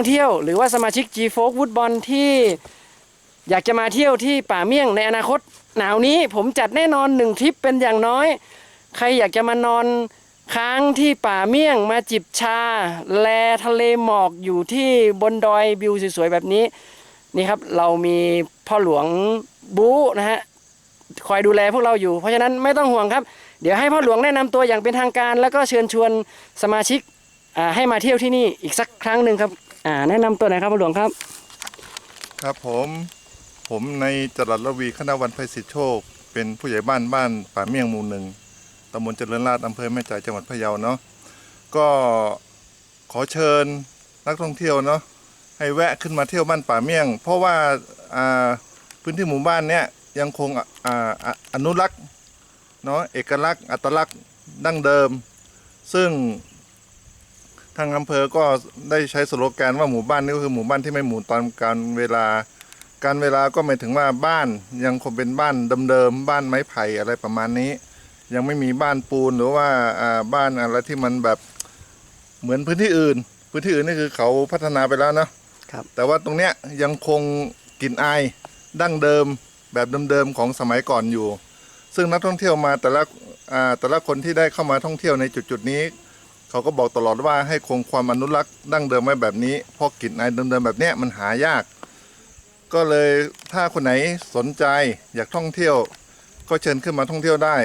องเที่ยวหรือว่าสมาชิก G f o k ฟุตบอลที่อยากจะมาเที่ยวที่ป่าเมี่ยงในอนาคต หนาวนี้ผมจัดแน่นอนหนึ่งทริปเป็นอย่างน้อย ใครอยากจะมานอนค้างที่ป่าเมี่ยงมาจิบชา แลทะเลหมอกอยู่ที่บนดอยวิวสวยๆแบบนี้นี่ครับเรามีพ่อหลวงบูนะฮะคอยดูแลพวกเราอยู่ เพราะฉะนั้นไม่ต้องห่วงครับ เดี๋ยวให้พ่อหลวงแนะนำตัวอย่างเป็นทางการ แล้วก็เชิญชวนสมาชิกให้มาเที่ยวที่นี่อีกสักครั้งหนึ่งครับ อ่าแนะนำตัวหน่อยครับหลวงครับ ครับผมผมในจรัสระวีคณวันไพศิษโชค เป็นผู้ใหญ่บ้านบ้านป่าเมี่ยงหมู่หนึ่งตำบลเจริญราษฎร์อำเภอแม่ใจจังหวัดพะเยาเนาะก็ขอเชิญนักท่องเที่ยวเนาะให้แวะขึ้นมาเที่ยวบ้านป่าเมี่ยง เพราะว่าอ่าพื้นที่หมู่บ้านเนี้ยยังคงอ่าอนุรักษ์เนาะเอกลักษณ์อัตลักษณ์ดั้งเดิม ซึ่งางอำเภอก็ได้ใช้สโลแกนว่าหมู่บ้านนี้ก็คือหมู่บ้านที่ไม่หมุนตามการเวลา การเวลาก็หมายถึงว่าบ้านยังคงเป็นบ้านเดิมๆบ้านไม้ไผ่อะไรประมาณนี้ ยังไม่มีบ้านปูนหรือว่าอ่าบ้านอะไรที่มันแบบเหมือนพื้นที่อื่น พื้นที่อื่นนี่คือเขาพัฒนาไปแล้วนะครับแต่ว่าตรงเนี้ยยังคงกลิ่นอายดั้งเดิมแบบเดิมๆของสมัยก่อนอยู่ ซึ่งนักท่องเที่ยวมาแต่ละอ่าแต่ละคนที่ได้เข้ามาท่องเที่ยวในจุดๆนี้ เขาก็บอกตลอดว่าให้คงความอนุรักษ์ดั้งเดิมไว้แบบนี้เพราะกลิ่นอายเดิมๆแบบเนี้ยมันหายาก ก็เลยถ้าคนไหนสนใจอยากท่องเที่ยว ก็เชิญขึ้นมาท่องเที่ยวได้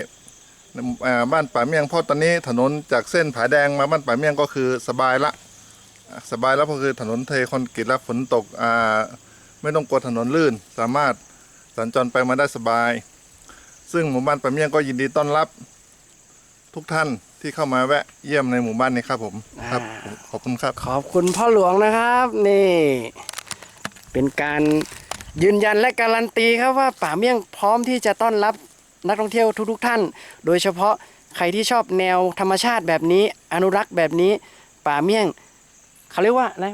บ้านป่าเมียงเพราะตอนนี้ถนนจากเส้นผาแดงมาบ้านป่าเมียงก็คือสบายละ สบายแล้วก็คือถนนเทคอนกรีตแล้วฝนตกไม่ต้องกลัวถนนลื่น สามารถสัญจรไปมาได้สบาย ซึ่งหมู่บ้านป่าเมียงก็ยินดีต้อนรับ ทุกท่านที่เข้ามาแวะเยี่ยมในหมู่บ้านนี้ครับผมครับอ่าขอบคุณครับ ขอบคุณพ่อหลวงนะครับ นี่ เป็นการยืนยันและการันตีครับว่าป่าเมี่ยงพร้อมที่จะต้อนรับนักท่องเที่ยวทุกๆท่าน โดยเฉพาะใครที่ชอบแนวธรรมชาติแบบนี้ อนุรักษ์แบบนี้ ป่าเมี่ยง เขาเรียกว่าอะไร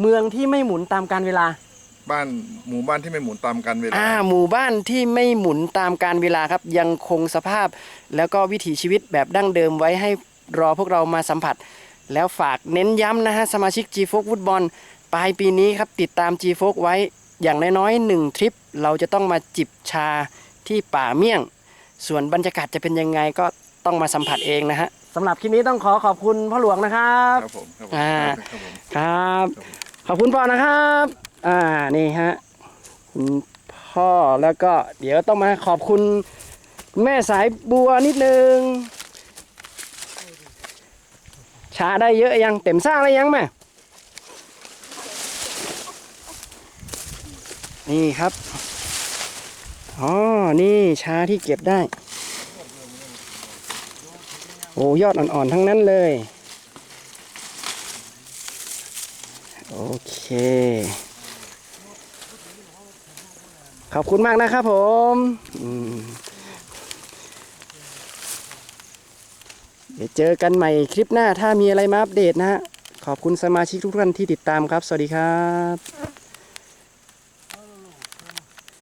เมืองที่ไม่หมุนตามการเวลา บ้านหมู่บ้านที่ไม่หมุนตามกันเวลาอ่าหมู่บ้านที่ไม่หมุนตามการเวลาครับ ยังคงสภาพ แล้วก็วิถีชีวิตแบบดั้งเดิมไว้ให้รอพวกเรามาสัมผัส แล้วฝากเน้นย้ำนะฮะสมาชิก G f o ฟุตบอลปลายปีนี้ครับติดตาม G f o ไว้อย่างน้อยๆหนึ่งทริป เราจะต้องมาจิบชาที่ป่าเมี่ยง ส่วนบรรยากาศจะเป็นยังไงก็ต้องมาสัมผัสเองนะฮะสำหรับคลิปนี้ต้องขอขอบคุณพ่อหลวงนะครับ ครับผมครับผมอ่า ครับผม ครับ ขอบคุณพ่อนะครับ อ่านี่ฮะคุณพ่อแล้วก็เดี๋ยวต้องมาขอบคุณแม่สายบัวนิดนึงชาได้เยอะยังเต็มซ่าแล้วยังแม่นี่ครับอ๋อนี่ชาที่เก็บได้โอ้ยอดอ่อนๆทั้งนั้นเลย โอเค ขอบคุณมากนะครับผมเดี๋ยวเจอกันใหม่คลิปหน้าถ้ามีอะไรมาอัปเดตนะฮะขอบคุณสมาชิกทุกท่านที่ติดตามครับ สวัสดีครับ